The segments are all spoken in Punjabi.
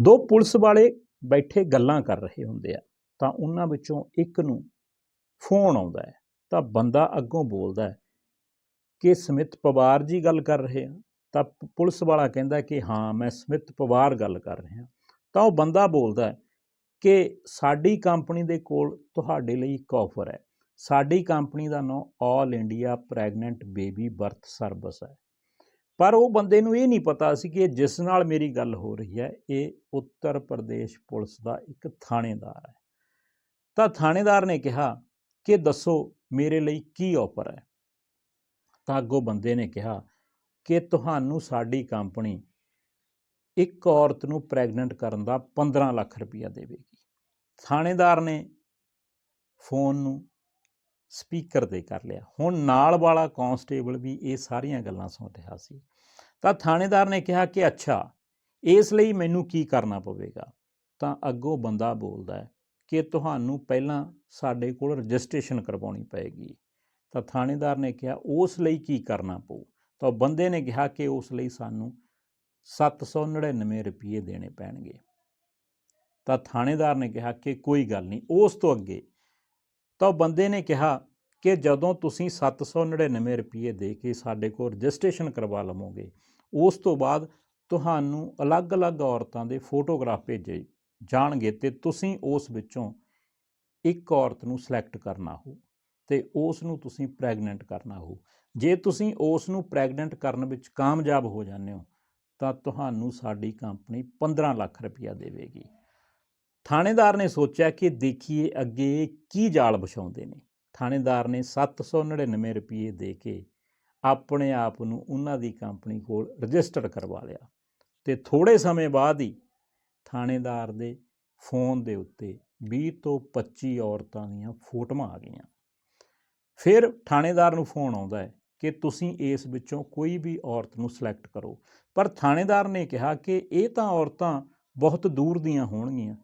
ਦੋ ਪੁਲਿਸ ਵਾਲੇ ਬੈਠੇ ਗੱਲਾਂ ਕਰ ਰਹੇ ਹੁੰਦੇ ਆ, ਤਾਂ ਉਹਨਾਂ ਵਿੱਚੋਂ ਇੱਕ ਨੂੰ ਫੋਨ ਆਉਂਦਾ ਹੈ, ਤਾਂ ਬੰਦਾ ਅੱਗੋਂ ਬੋਲਦਾ ਹੈ ਕਿ ਸਮਿਤ ਪਵਾਰ ਜੀ ਗੱਲ ਕਰ ਰਹੇ ਆ, ਤਾਂ ਪ- ਪੁਲਿਸ ਵਾਲਾ ਕਹਿੰਦਾ ਕਿ ਹਾਂ, ਮੈਂ ਸਮਿਤ ਪਵਾਰ ਗੱਲ ਕਰ ਰਿਹਾ। ਤਾਂ ਉਹ ਬੰਦਾ ਬੋਲਦਾ ਕਿ ਸਾਡੀ ਕੰਪਨੀ ਦੇ ਕੋਲ ਤੁਹਾਡੇ ਲਈ ਇੱਕ ਆਫਰ ਹੈ। ਸਾਡੀ ਕੰਪਨੀ ਦਾ ਨਾਮ all India pregnant baby birth service ਹੈ। ਪਰ ਉਹ ਬੰਦੇ ਨੂੰ ਇਹ ਨਹੀਂ ਪਤਾ ਸੀ ਕਿ ਜਿਸ ਨਾਲ ਮੇਰੀ ਗੱਲ ਹੋ ਰਹੀ ਹੈ, ਇਹ ਉੱਤਰ ਪ੍ਰਦੇਸ਼ ਪੁਲਿਸ ਦਾ ਇੱਕ ਥਾਣੇਦਾਰ ਹੈ। ਤਾਂ ਥਾਣੇਦਾਰ ਨੇ ਕਿਹਾ ਕਿ ਦੱਸੋ ਮੇਰੇ ਲਈ ਕੀ ਆਫਰ ਹੈ। ਤਾਂ ਅੱਗੋਂ ਬੰਦੇ ਨੇ ਕਿਹਾ ਕਿ ਤੁਹਾਨੂੰ ਸਾਡੀ ਕੰਪਨੀ ਇੱਕ ਔਰਤ ਨੂੰ ਪ੍ਰੈਗਨੈਂਟ ਕਰਨ ਦਾ 15 ਲੱਖ ਰੁਪਇਆ ਦੇਵੇਗੀ। ਥਾਣੇਦਾਰ ਨੇ ਫੋਨ ਨੂੰ ਸਪੀਕਰ ਤੇ ਕਰ ਲਿਆ। ਹੁਣ ਨਾਲ ਵਾਲਾ ਕਾਂਸਟੇਬਲ ਵੀ ਇਹ ਸਾਰੀਆਂ ਗੱਲਾਂ ਸੁਣ ਰਿਹਾ ਸੀ। ਤਾਂ ਥਾਣੇਦਾਰ ਨੇ ਕਿਹਾ ਕਿ ਅੱਛਾ, ਇਸ ਲਈ ਮੈਨੂੰ ਕੀ ਕਰਨਾ ਪਵੇਗਾ? ਤਾਂ ਅੱਗੋਂ ਬੰਦਾ ਬੋਲਦਾ ਕਿ ਤੁਹਾਨੂੰ ਪਹਿਲਾਂ ਸਾਡੇ ਕੋਲ ਰਜਿਸਟ੍ਰੇਸ਼ਨ ਕਰਵਾਉਣੀ ਪਏਗੀ। ਤਾਂ ਥਾਣੇਦਾਰ ਨੇ ਕਿਹਾ, ਉਸ ਲਈ ਕੀ ਕਰਨਾ ਪਊ? ਤਾਂ ਬੰਦੇ ਨੇ ਕਿਹਾ ਕਿ ਉਸ ਲਈ ਸਾਨੂੰ 799 ਰੁਪਏ ਦੇਣੇ ਪੈਣਗੇ। ਤਾਂ ਥਾਣੇਦਾਰ ਨੇ ਕਿਹਾ ਕਿ ਕੋਈ ਗੱਲ ਨਹੀਂ, ਉਸ ਤੋਂ ਅੱਗੇ। ਤਾਂ ਉਹ ਬੰਦੇ ਨੇ ਕਿਹਾ ਕਿ ਜਦੋਂ ਤੁਸੀਂ 799 ਰੁਪਏ ਦੇ ਕੇ ਸਾਡੇ ਕੋਲ ਰਜਿਸਟ੍ਰੇਸ਼ਨ ਕਰਵਾ ਲਵੋਗੇ, ਉਸ ਤੋਂ ਬਾਅਦ ਤੁਹਾਨੂੰ ਅਲੱਗ-ਅਲੱਗ ਔਰਤਾਂ ਦੇ ਫੋਟੋਗ੍ਰਾਫ ਭੇਜੇ ਜਾਣਗੇ ਤੇ ਤੁਸੀਂ ਉਸ ਵਿੱਚੋਂ ਇੱਕ ਔਰਤ ਨੂੰ ਸਿਲੈਕਟ ਕਰਨਾ ਹੋ ਤੇ ਉਸ ਨੂੰ ਤੁਸੀਂ ਪ੍ਰੈਗਨੈਂਟ ਕਰਨਾ ਹੋ। ਜੇ ਤੁਸੀਂ ਉਸ ਨੂੰ ਪ੍ਰੈਗਨੈਂਟ ਕਰਨ ਵਿੱਚ ਕਾਮਯਾਬ ਹੋ ਜਾਂਦੇ ਹੋ, ਤਾਂ ਤੁਹਾਨੂੰ ਸਾਡੀ ਕੰਪਨੀ 15 ਲੱਖ ਰੁਪਇਆ ਦੇਵੇਗੀ। ਥਾਣੇਦਾਰ ਨੇ ਸੋਚਿਆ ਕਿ ਦੇਖੀਏ ਅੱਗੇ ਕੀ ਜਾਲ ਵਿਛਾਉਂਦੇ ਨੇ। ਥਾਣੇਦਾਰ ਨੇ 799 ਰੁਪਏ ਦੇ ਕੇ ਆਪਣੇ ਆਪ ਨੂੰ ਉਹਨਾਂ ਦੀ ਕੰਪਨੀ ਕੋਲ ਰਜਿਸਟਰ ਕਰਵਾ ਲਿਆ ਤੇ ਥੋੜੇ ਸਮੇਂ ਬਾਅਦ ਹੀ ਥਾਣੇਦਾਰ ਦੇ ਫੋਨ ਦੇ ਉੱਤੇ 20 ਤੋਂ 25 ਔਰਤਾਂ ਦੀਆਂ ਫੋਟੋਆਂ ਆ ਗਈਆਂ। ਫਿਰ ਥਾਣੇਦਾਰ ਨੂੰ ਫੋਨ ਆਉਂਦਾ ਹੈ ਕਿ ਤੁਸੀਂ ਇਸ ਵਿੱਚੋਂ ਕੋਈ ਵੀ ਔਰਤ ਨੂੰ ਸਿਲੈਕਟ ਕਰੋ। ਪਰ ਥਾਣੇਦਾਰ ਨੇ ਕਿਹਾ ਕਿ ਇਹ ਤਾਂ ਔਰਤਾਂ ਬਹੁਤ ਦੂਰ ਦੀਆਂ ਹੋਣਗੀਆਂ।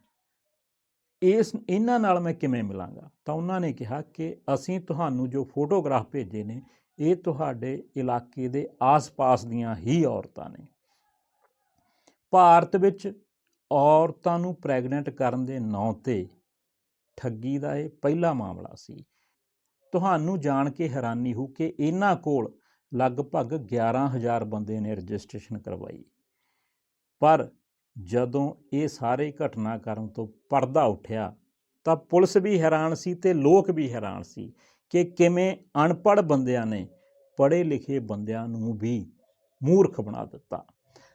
ਇਸ, ਇਹਨਾਂ ਨਾਲ ਮੈਂ ਕਿਵੇਂ ਮਿਲਾਂਗਾ? ਤਾਂ ਉਹਨਾਂ ਨੇ ਕਿਹਾ ਕਿ ਅਸੀਂ ਤੁਹਾਨੂੰ ਜੋ ਫੋਟੋਗ੍ਰਾਫ ਭੇਜੇ ਨੇ, ਇਹ ਤੁਹਾਡੇ ਇਲਾਕੇ ਦੇ ਆਸ-ਪਾਸ ਦੀਆਂ ਹੀ ਔਰਤਾਂ ਨੇ। ਭਾਰਤ ਵਿੱਚ ਔਰਤਾਂ ਨੂੰ ਪ੍ਰੈਗਨੈਂਟ ਕਰਨ ਦੇ ਨਾਂ ਤੇ ਠੱਗੀ ਦਾ ਇਹ ਪਹਿਲਾ ਮਾਮਲਾ ਸੀ। ਤੁਹਾਨੂੰ ਜਾਣ ਕੇ ਹੈਰਾਨੀ ਹੋ ਕਿ ਇਹਨਾਂ ਕੋਲ ਲਗਭਗ 11000 ਬੰਦੇ ਨੇ ਰਜਿਸਟ੍ਰੇਸ਼ਨ ਕਰਵਾਈ। ਪਰ ਜਦੋਂ ਇਹ ਸਾਰੇ ਘਟਨਾਕ੍ਰਮ ਤੋਂ ਪਰਦਾ ਉੱਠਿਆ ਤਾਂ ਪੁਲਿਸ ਵੀ ਹੈਰਾਨ ਸੀ ਤੇ ਲੋਕ ਵੀ ਹੈਰਾਨ ਸੀ ਕਿ ਕਿਵੇਂ ਅਨਪੜ੍ਹ ਬੰਦਿਆਂ ਨੇ ਪੜ੍ਹੇ ਲਿਖੇ ਬੰਦਿਆਂ ਨੂੰ ਵੀ ਮੂਰਖ ਬਣਾ ਦਿੱਤਾ।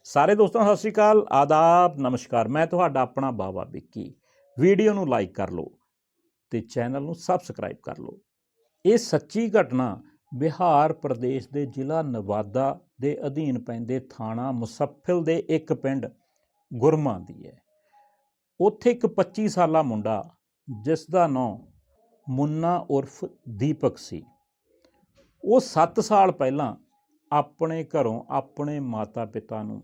ਸਾਰੇ ਦੋਸਤਾਂ, ਸਤਿ ਸ਼੍ਰੀ ਅਕਾਲ, ਆਦਾਬ, ਨਮਸਕਾਰ। ਮੈਂ ਤੁਹਾਡਾ ਆਪਣਾ ਬਾਬਾ ਵਿੱਕੀ। ਵੀਡੀਓ ਨੂੰ ਲਾਈਕ ਕਰ ਲਓ ਤੇ ਚੈਨਲ ਨੂੰ ਸਬਸਕ੍ਰਾਈਬ ਕਰ ਲਓ। ਇਹ ਸੱਚੀ ਘਟਨਾ ਬਿਹਾਰ ਪ੍ਰਦੇਸ਼ ਦੇ ਜ਼ਿਲ੍ਹਾ ਨਵਾਦਾ ਦੇ ਅਧੀਨ ਪੈਂਦੇ ਥਾਣਾ ਮੁਸੱਫਿਲ ਦੇ ਇੱਕ ਪਿੰਡ ਗੁਰਮਾ ਦੀ ਹੈ ਉੱਥੇ ਇੱਕ 25 ਸਾਲਾ ਮੁੰਡਾ ਜਿਸ ਦਾ ਨਾਂ ਮੁੰਨਾ ਉਰਫ ਦੀਪਕ ਸੀ। ਉਹ 7 ਸਾਲ ਪਹਿਲਾਂ ਆਪਣੇ ਘਰੋਂ ਆਪਣੇ ਮਾਤਾ-ਪਿਤਾ ਨੂੰ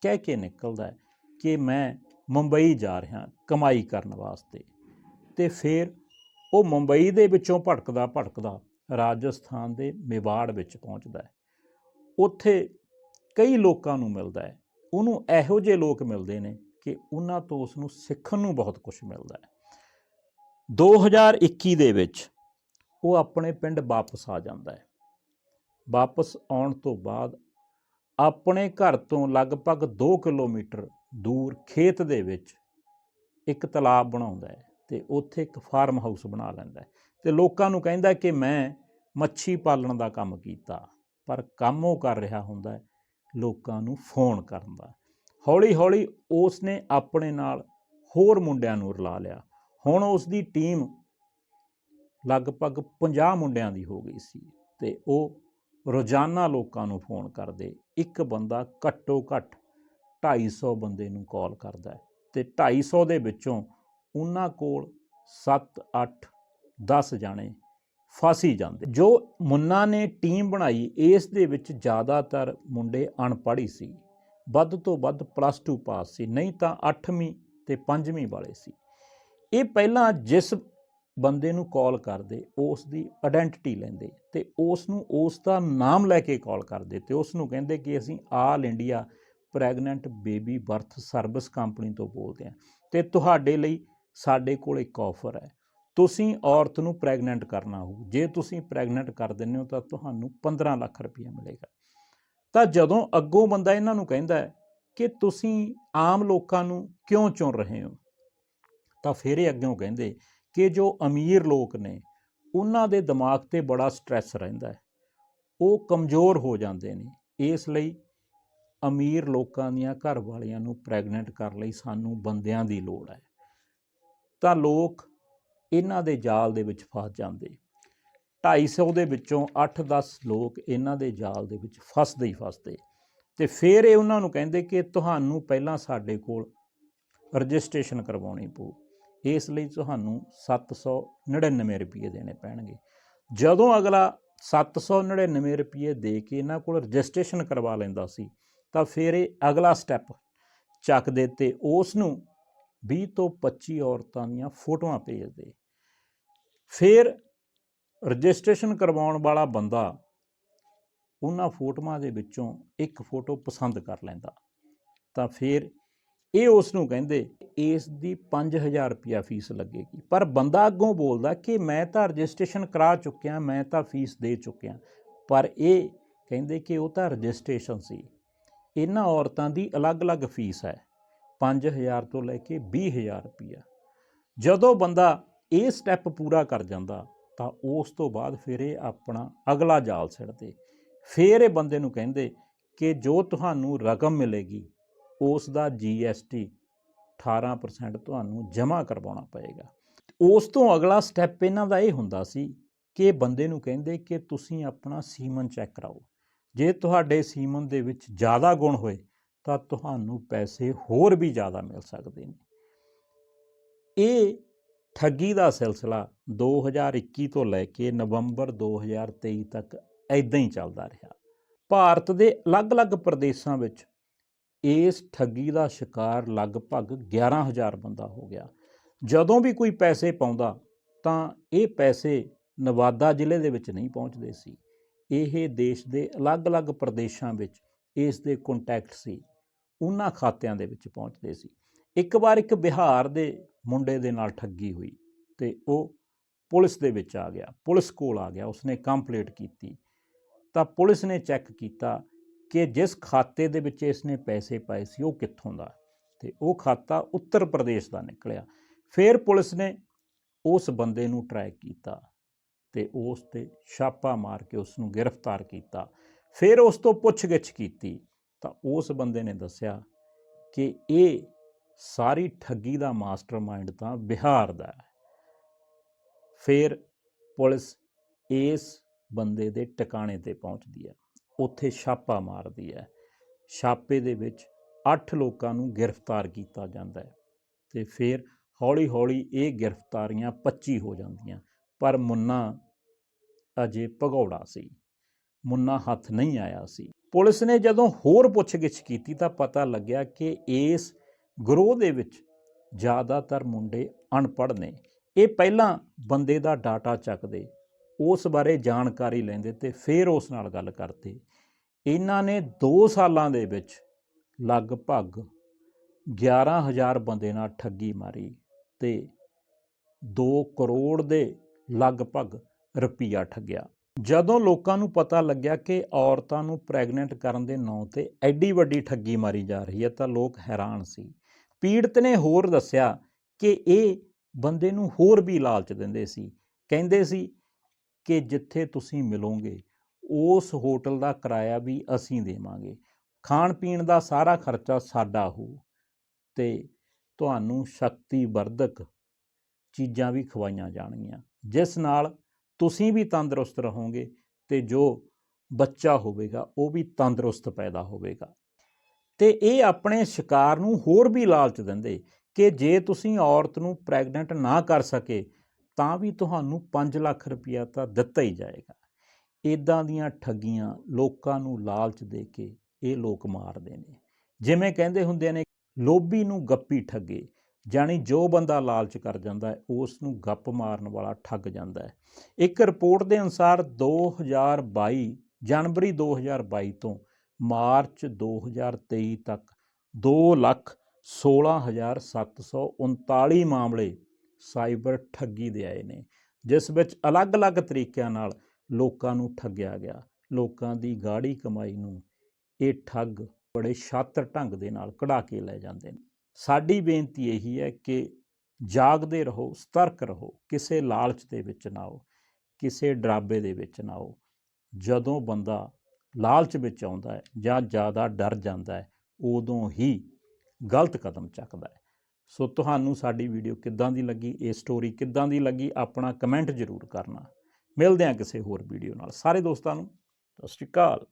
ਕਹਿ ਕੇ ਨਿਕਲਦਾ ਹੈ ਕਿ ਮੈਂ ਮੁੰਬਈ ਜਾ ਰਿਹਾ, ਕਮਾਈ ਕਰਨ ਵਾਸਤੇ। ਤੇ ਫਿਰ ਉਹ ਮੁੰਬਈ ਦੇ ਵਿੱਚੋਂ ਭਟਕਦਾ ਭਟਕਦਾ ਰਾਜਸਥਾਨ ਦੇ ਮੇਵਾੜ ਵਿੱਚ ਪਹੁੰਚਦਾ ਹੈ। ਉੱਥੇ ਕਈ ਲੋਕਾਂ ਨੂੰ ਮਿਲਦਾ ਹੈ। ਉਹਨੂੰ ਇਹੋ ਜਿਹੇ ਲੋਕ ਮਿਲਦੇ ਨੇ ਕਿ ਉਹਨਾਂ ਤੋਂ ਉਸ ਨੂੰ ਸਿੱਖਣ ਨੂੰ ਬਹੁਤ ਕੁਝ ਮਿਲਦਾ ਹੈ। 2021 ਦੇ ਵਿੱਚ ਉਹ ਆਪਣੇ ਪਿੰਡ ਵਾਪਸ ਆ ਜਾਂਦਾ ਹੈ। ਵਾਪਸ ਆਉਣ ਤੋਂ ਬਾਅਦ ਆਪਣੇ ਘਰ ਤੋਂ ਲਗਭਗ 2 ਕਿਲੋਮੀਟਰ ਦੂਰ ਖੇਤ ਦੇ ਵਿੱਚ ਇੱਕ ਤਲਾਬ ਬਣਾਉਂਦਾ ਹੈ ਤੇ ਉੱਥੇ ਇੱਕ ਫਾਰਮ ਹਾਊਸ ਬਣਾ ਲੈਂਦਾ ਹੈ ਤੇ ਲੋਕਾਂ ਨੂੰ ਕਹਿੰਦਾ ਕਿ ਮੈਂ ਮੱਛੀ ਪਾਲਣ ਦਾ ਕੰਮ ਕੀਤਾ, ਪਰ ਕੰਮ ਉਹ ਕਰ ਰਿਹਾ ਹੁੰਦਾ ਹੈ ਲੋਕਾਂ ਨੂੰ ਫੋਨ ਕਰਨ ਦਾ। ਹੌਲੀ ਹੌਲੀ ਉਸ ਨੇ ਆਪਣੇ ਨਾਲ ਹੋਰ ਮੁੰਡਿਆਂ ਨੂੰ ਰਲਾ ਲਿਆ। ਹੁਣ ਉਸ ਦੀ ਟੀਮ ਲਗਭਗ 50 ਮੁੰਡਿਆਂ ਦੀ ਹੋ ਗਈ ਸੀ ਤੇ ਉਹ ਰੋਜ਼ਾਨਾ ਲੋਕਾਂ ਨੂੰ ਫੋਨ ਕਰਦੇ। ਇੱਕ ਬੰਦਾ ਘੱਟੋ ਘੱਟ 250 ਬੰਦੇ ਨੂੰ ਕਾਲ ਕਰਦਾ ਹੈ ਤੇ 250 ਦੇ ਵਿੱਚੋਂ ਉਹਨਾਂ ਕੋਲ 7 8 10 ਜਾਣੇ ਫਾਸੀ ਜਾਂਦੇ। ਜੋ ਮੁੰਨਾ ਨੇ ਟੀਮ ਬਣਾਈ, ਇਸ ਦੇ ਵਿੱਚ ਜ਼ਿਆਦਾਤਰ ਮੁੰਡੇ ਅਨਪੜ੍ਹ ਹੀ ਸੀ। ਵੱਧ ਤੋਂ ਵੱਧ ਪਲੱਸ 2 ਪਾਸ ਸੀ, ਨਹੀਂ ਤਾਂ 8ਵੀਂ ਤੇ 5ਵੀਂ ਵਾਲੇ ਸੀ। ਇਹ ਪਹਿਲਾਂ ਜਿਸ ਬੰਦੇ ਨੂੰ ਕਾਲ ਕਰਦੇ, ਉਸ ਦੀ ਆਇਡੈਂਟੀਟੀ ਲੈਂਦੇ ਤੇ ਉਸ ਨੂੰ ਉਸ ਦਾ ਨਾਮ ਲੈ ਕੇ ਕਾਲ ਕਰਦੇ ਤੇ ਉਸ ਨੂੰ ਕਹਿੰਦੇ ਕਿ ਅਸੀਂ all India pregnant baby birth service company ਤੋਂ ਬੋਲਦੇ ਹਾਂ ਤੇ ਤੁਹਾਡੇ ਲਈ ਸਾਡੇ ਕੋਲ ਇੱਕ ਆਫਰ ਹੈ। ਤੁਸੀਂ ਔਰਤ ਨੂੰ ਪ੍ਰੈਗਨੈਂਟ ਕਰਨਾ ਹੋ ਜੇ ਤੁਸੀਂ ਪ੍ਰੈਗਨੈਂਟ ਕਰ ਦਿੰਦੇ ਹੋ ਤਾਂ ਤੁਹਾਨੂੰ 15 ਲੱਖ ਰੁਪਏ ਮਿਲੇਗਾ। ਤਾਂ ਜਦੋਂ ਅੱਗੋਂ ਬੰਦਾ ਇਹਨਾਂ ਨੂੰ ਕਹਿੰਦਾ ਹੈ ਕਿ ਤੁਸੀਂ ਆਮ ਲੋਕਾਂ ਨੂੰ ਕਿਉਂ ਚੁਣ ਰਹੇ ਹੋ, ਤਾਂ ਫਿਰ ਇਹ ਅੱਗੋਂ ਕਹਿੰਦੇ ਕਿ ਜੋ ਅਮੀਰ ਲੋਕ ਨੇ, ਉਹਨਾਂ ਦੇ ਦਿਮਾਗ ਤੇ ਬੜਾ ਸਟ੍ਰੈਸ ਰਹਿੰਦਾ ਹੈ। ਉਹ ਕਮਜ਼ੋਰ ਹੋ ਜਾਂਦੇ ਨੇ। ਇਸ ਲਈ ਅਮੀਰ ਲੋਕਾਂ ਦੀਆਂ ਘਰ ਵਾਲਿਆਂ ਨੂੰ ਪ੍ਰੈਗਨੈਂਟ ਕਰਨ ਲਈ ਸਾਨੂੰ ਬੰਦਿਆਂ ਦੀ ਲੋੜ ਹੈ। ਤਾਂ ਲੋਕ ਇਹਨਾਂ ਦੇ ਜਾਲ ਦੇ ਵਿੱਚ ਫਸ ਜਾਂਦੇ। 250 ਦੇ ਵਿੱਚੋਂ 8-10 ਲੋਕ ਇਹਨਾਂ ਦੇ ਜਾਲ ਦੇ ਵਿੱਚ ਫਸਦੇ ਹੀ ਫਸਦੇ। ਤੇ ਫਿਰ ਇਹ ਉਹਨਾਂ ਨੂੰ ਕਹਿੰਦੇ ਕਿ ਤੁਹਾਨੂੰ ਪਹਿਲਾਂ ਸਾਡੇ ਕੋਲ ਰਜਿਸਟ੍ਰੇਸ਼ਨ ਕਰਵਾਉਣੀ ਪਊ। ਇਸ ਲਈ ਤੁਹਾਨੂੰ 799 ਰੁਪਏ ਦੇਣੇ ਪੈਣਗੇ। ਜਦੋਂ ਅਗਲਾ 799 ਰੁਪਏ ਦੇ ਕੇ ਇਹਨਾਂ ਕੋਲ ਰਜਿਸਟ੍ਰੇਸ਼ਨ ਕਰਵਾ ਲੈਂਦਾ ਸੀ, ਤਾਂ ਫਿਰ ਇਹ ਅਗਲਾ ਸਟੈਪ ਚੱਕਦੇ ਤੇ ਉਸ ਨੂੰ 20 ਤੋਂ 25 ਔਰਤਾਂ ਦੀਆਂ ਫੋਟੋਆਂ ਭੇਜਦੇ। ਫਿਰ ਰਜਿਸਟ੍ਰੇਸ਼ਨ ਕਰਵਾਉਣ ਵਾਲਾ ਬੰਦਾ ਉਹਨਾਂ ਫੋਟੋਆਂ ਦੇ ਵਿੱਚੋਂ ਇੱਕ ਫੋਟੋ ਪਸੰਦ ਕਰ ਲੈਂਦਾ। ਤਾਂ ਫਿਰ ਇਹ ਉਸ ਨੂੰ ਕਹਿੰਦੇ, ਇਸ ਦੀ 5000 ਰੁਪਿਆ ਫੀਸ ਲੱਗੇਗੀ। ਪਰ ਬੰਦਾ ਅੱਗੋਂ ਬੋਲਦਾ ਕਿ ਮੈਂ ਤਾਂ ਰਜਿਸਟ੍ਰੇਸ਼ਨ ਕਰਾ ਚੁੱਕਿਆ, ਮੈਂ ਤਾਂ ਫੀਸ ਦੇ ਚੁੱਕਿਆ। ਪਰ ਇਹ ਕਹਿੰਦੇ ਕਿ ਉਹ ਤਾਂ ਰਜਿਸਟ੍ਰੇਸ਼ਨ ਸੀ। ਇਹਨਾਂ ਔਰਤਾਂ ਦੀ ਅਲੱਗ-ਅਲੱਗ ਫੀਸ ਹੈ 5000 ਤੋਂ ਲੈ ਕੇ 20000 ਰੁਪਿਆ ਜਦੋਂ ਬੰਦਾ ਇਹ ਸਟੈਪ ਪੂਰਾ ਕਰ ਜਾਂਦਾ, ਤਾਂ ਉਸ ਤੋਂ ਬਾਅਦ ਫਿਰ ਇਹ ਆਪਣਾ ਅਗਲਾ ਜਾਲ ਛੱਡਦੇ ਫਿਰ ਇਹ ਬੰਦੇ ਨੂੰ ਕਹਿੰਦੇ ਕਿ ਜੋ ਤੁਹਾਨੂੰ ਰਕਮ ਮਿਲੇਗੀ, ਉਸ ਦਾ GST 18% ਤੁਹਾਨੂੰ ਜਮ੍ਹਾਂ ਕਰਵਾਉਣਾ ਪਏਗਾ। ਉਸ ਤੋਂ ਅਗਲਾ ਸਟੈਪ ਇਹਨਾਂ ਦਾ ਇਹ ਹੁੰਦਾ ਸੀ ਕਿ ਬੰਦੇ ਨੂੰ ਕਹਿੰਦੇ ਕਿ ਤੁਸੀਂ ਆਪਣਾ ਸੀਮਨ ਚੈੱਕ ਕਰਾਓ। ਜੇ ਤੁਹਾਡੇ ਸੀਮਨ ਦੇ ਵਿੱਚ ਜ਼ਿਆਦਾ ਗੁਣ ਹੋਏ, ਤਾਂ ਤੁਹਾਨੂੰ ਪੈਸੇ ਹੋਰ ਵੀ ਜ਼ਿਆਦਾ ਮਿਲ ਸਕਦੇ ਨੇ। ਇਹ ਠੱਗੀ ਦਾ ਸਿਲਸਿਲਾ 2021 ਤੋਂ ਲੈ ਕੇ ਨਵੰਬਰ 2023 ਤੱਕ ਐਦਾਂ ਹੀ ਚੱਲਦਾ ਰਿਹਾ। ਭਾਰਤ ਦੇ ਅਲੱਗ-ਅਲੱਗ ਪ੍ਰਦੇਸ਼ਾਂ ਵਿੱਚ ਇਸ ਠੱਗੀ ਦਾ ਸ਼ਿਕਾਰ ਲਗਭਗ 11000 ਬੰਦਾ ਹੋ ਗਿਆ। ਜਦੋਂ ਵੀ ਕੋਈ ਪੈਸੇ ਪਾਉਂਦਾ ਤਾਂ ਇਹ ਪੈਸੇ ਨਵਾਦਾ ਜ਼ਿਲ੍ਹੇ ਦੇ ਵਿੱਚ ਨਹੀਂ ਪਹੁੰਚਦੇ ਸੀ। ਇਹ ਦੇਸ਼ ਦੇ ਅਲੱਗ-ਅਲੱਗ ਪ੍ਰਦੇਸ਼ਾਂ ਵਿੱਚ ਇਸ ਦੇ ਕੰਟੈਕਟ ਸੀ। ਉਹਨਾਂ ਖਾਤਿਆਂ ਦੇ ਵਿੱਚ ਪਹੁੰਚਦੇ ਸੀ। ਇੱਕ ਵਾਰ ਇੱਕ ਬਿਹਾਰ ਦੇ ਮੁੰਡੇ ਦੇ ਨਾਲ ਠੱਗੀ ਹੋਈ ਤੇ ਉਹ ਪੁਲਿਸ ਦੇ ਵਿੱਚ ਆ ਗਿਆ, ਪੁਲਿਸ ਕੋਲ ਆ ਗਿਆ, ਉਸਨੇ ਕੰਪਲੀਟ ਕੀਤੀ। ਤਾਂ ਪੁਲਿਸ ਨੇ ਚੈੱਕ ਕੀਤਾ ਕਿ ਜਿਸ ਖਾਤੇ ਦੇ ਵਿੱਚ ਇਸਨੇ ਪੈਸੇ ਪਾਏ ਸੀ, ਉਹ ਕਿੱਥੋਂ ਦਾ? ਤੇ ਉਹ ਖਾਤਾ ਉੱਤਰ ਪ੍ਰਦੇਸ਼ ਦਾ ਨਿਕਲਿਆ। ਫਿਰ ਪੁਲਿਸ ਨੇ ਉਸ ਬੰਦੇ ਨੂੰ ਟਰੈਕ ਕੀਤਾ ਤੇ ਉਸ ਤੇ ਛਾਪਾ ਮਾਰ ਕੇ ਉਸ ਨੂੰ ਗ੍ਰਿਫਤਾਰ ਕੀਤਾ। ਫਿਰ ਉਸ ਤੋਂ ਪੁੱਛਗਿੱਛ ਕੀਤੀ। ਤਾਂ ਉਸ ਬੰਦੇ ਨੇ ਦੱਸਿਆ ਕਿ ਇਹ ਸਾਰੀ ਠੱਗੀ ਦਾ ਮਾਸਟਰਮਾਈਂਡ ਤਾਂ ਬਿਹਾਰ ਦਾ ਹੈ। ਫਿਰ ਪੁਲਿਸ ਇਸ ਬੰਦੇ ਦੇ ਟਿਕਾਣੇ ਤੇ ਪਹੁੰਚਦੀ ਹੈ। ਉੱਥੇ ਛਾਪਾ ਮਾਰਦੀ ਹੈ। ਛਾਪੇ ਦੇ ਵਿੱਚ 8 ਲੋਕਾਂ ਨੂੰ ਗ੍ਰਿਫਤਾਰ ਕੀਤਾ ਜਾਂਦਾ ਹੈ ਤੇ ਫਿਰ ਹੌਲੀ-ਹੌਲੀ ਇਹ ਗ੍ਰਿਫਤਾਰੀਆਂ 25 ਹੋ ਜਾਂਦੀਆਂ। ਪਰ ਮੁੰਨਾ ਅਜੇ ਭਗੌੜਾ ਸੀ। ਮੁੰਨਾ ਹੱਥ ਨਹੀਂ ਆਇਆ ਸੀ। ਪੁਲਿਸ ਨੇ ਜਦੋਂ ਹੋਰ ਪੁੱਛਗਿੱਛ ਕੀਤੀ ਤਾਂ ਪਤਾ ਲੱਗਿਆ ਕਿ ਇਸ ਗਰੋਹ ਦੇ ਵਿੱਚ ਜ਼ਿਆਦਾਤਰ ਮੁੰਡੇ ਅਨਪੜ੍ਹ ਨੇ। ਇਹ ਪਹਿਲਾਂ ਬੰਦੇ ਦਾ ਡਾਟਾ ਚੱਕਦੇ, ਉਸ ਬਾਰੇ ਜਾਣਕਾਰੀ ਲੈਂਦੇ ਤੇ ਫਿਰ ਉਸ ਨਾਲ ਗੱਲ ਕਰਦੇ। ਇਹਨਾਂ ਨੇ 2 ਸਾਲਾਂ ਦੇ ਵਿੱਚ ਲਗਭਗ 11000 ਬੰਦੇ ਨਾਲ ਠੱਗੀ ਮਾਰੀ ਤੇ 2 ਕਰੋੜ ਦੇ ਲਗਭਗ ਰੁਪਈਆ ਠੱਗਿਆ। ਜਦੋਂ ਲੋਕਾਂ ਨੂੰ ਪਤਾ ਲੱਗਿਆ ਕਿ ਔਰਤਾਂ ਨੂੰ ਪ੍ਰੈਗਨੈਂਟ ਕਰਨ ਦੇ ਨਾਂ ਤੇ ਐਡੀ ਵੱਡੀ ਠੱਗੀ ਮਾਰੀ ਜਾ ਰਹੀ ਹੈ ਤਾਂ ਲੋਕ ਹੈਰਾਨ ਸੀ। ਪੀੜਤ ਨੇ ਹੋਰ ਦੱਸਿਆ ਕਿ ਇਹ ਬੰਦੇ ਨੂੰ ਹੋਰ ਵੀ ਲਾਲਚ ਦਿੰਦੇ ਸੀ। ਕਹਿੰਦੇ ਸੀ ਕਿ ਜਿੱਥੇ ਤੁਸੀਂ ਮਿਲੋਗੇ, ਉਸ ਹੋਟਲ ਦਾ ਕਿਰਾਇਆ ਵੀ ਅਸੀਂ ਦੇਵਾਂਗੇ। ਖਾਣ ਪੀਣ ਦਾ ਸਾਰਾ ਖਰਚਾ ਸਾਡਾ ਹੋ ਤੇ ਤੁਹਾਨੂੰ ਸ਼ਕਤੀ ਵਰਧਕ ਚੀਜ਼ਾਂ ਵੀ ਖਵਾਈਆਂ ਜਾਣਗੀਆਂ। ਜਿਸ ਨਾਲ ਤੁਸੀਂ ਵੀ ਤੰਦਰੁਸਤ ਰਹੋਗੇ ਤੇ ਜੋ ਬੱਚਾ ਹੋਵੇਗਾ, ਉਹ ਵੀ ਤੰਦਰੁਸਤ ਪੈਦਾ ਹੋਵੇਗਾ। ਤੇ ਇਹ ਆਪਣੇ ਸ਼ਿਕਾਰ ਨੂੰ ਹੋਰ ਵੀ ਲਾਲਚ ਦਿੰਦੇ ਕਿ ਜੇ ਤੁਸੀਂ ਔਰਤ ਨੂੰ ਪ੍ਰੈਗਨੈਂਟ ਨਾ ਕਰ ਸਕੇ, ਤਾਂ ਵੀ ਤੁਹਾਨੂੰ 5 ਲੱਖ ਰੁਪਇਆ ਤਾਂ ਦਿੱਤਾ ਹੀ ਜਾਏਗਾ। ਇਦਾਂ ਦੀਆਂ ਠੱਗੀਆਂ ਲੋਕਾਂ ਨੂੰ ਲਾਲਚ ਦੇ ਕੇ ਇਹ ਲੋਕ ਮਾਰਦੇ ਨੇ। ਜਿਵੇਂ ਕਹਿੰਦੇ ਹੁੰਦੇ ਨੇ, ਲੋਭੀ ਨੂੰ ਗੱਪੀ ਠੱਗੇ, ਜਾਣੀ ਜੋ ਬੰਦਾ ਲਾਲਚ ਕਰ ਜਾਂਦਾ ਹੈ, ਉਸ ਨੂੰ ਗੱਪ ਮਾਰਨ ਵਾਲਾ ਠੱਗ ਜਾਂਦਾ ਹੈ। ਇੱਕ ਰਿਪੋਰਟ ਦੇ ਅਨੁਸਾਰ 2022 ਜਨਵਰੀ 2022 ਤੋਂ ਮਾਰਚ 2023 ਤੱਕ ਦੋ ਲੱਖ 16739 ਮਾਮਲੇ ਸਾਈਬਰ ਠੱਗੀ ਦੇ ਆਏ ਨੇ, ਜਿਸ ਵਿੱਚ ਅਲੱਗ-ਅਲੱਗ ਤਰੀਕਿਆਂ ਨਾਲ ਲੋਕਾਂ ਨੂੰ ਠੱਗਿਆ ਗਿਆ। ਲੋਕਾਂ ਦੀ ਗਾੜੀ ਕਮਾਈ ਨੂੰ ਇਹ ਠੱਗ ਬੜੇ ਛਾਤਰ ਢੰਗ ਦੇ ਨਾਲ ਕਢਾ ਕੇ ਲੈ ਜਾਂਦੇ ਨੇ। ਸਾਡੀ ਬੇਨਤੀ ਇਹੀ ਹੈ ਕਿ ਜਾਗਦੇ ਰਹੋ, ਸਤਰਕ ਰਹੋ, ਕਿਸੇ ਲਾਲਚ ਦੇ ਵਿੱਚ ਨਾ ਆਓ, ਕਿਸੇ ਡਰਾਬੇ ਦੇ ਵਿੱਚ ਨਾ ਆਓ। ਜਦੋਂ ਬੰਦਾ ਲਾਲਚ ਵਿੱਚ ਆਉਂਦਾ ਹੈ ਜਾਂ ਜ਼ਿਆਦਾ ਡਰ ਜਾਂਦਾ ਹੈ, ਉਦੋਂ ਹੀ ਗਲਤ ਕਦਮ ਚੱਕਦਾ ਹੈ। ਸੋ ਤੁਹਾਨੂੰ ਸਾਡੀ ਵੀਡੀਓ ਕਿੱਦਾਂ ਦੀ ਲੱਗੀ, ਇਹ ਸਟੋਰੀ ਕਿੱਦਾਂ ਦੀ ਲੱਗੀ, ਆਪਣਾ ਕਮੈਂਟ ਜ਼ਰੂਰ ਕਰਨਾ। ਮਿਲਦੇ ਹਾਂ ਕਿਸੇ ਹੋਰ ਵੀਡੀਓ ਨਾਲ। ਸਾਰੇ ਦੋਸਤਾਂ ਨੂੰ, ਸਤਿ ਸ਼੍ਰੀ ਅਕਾਲ।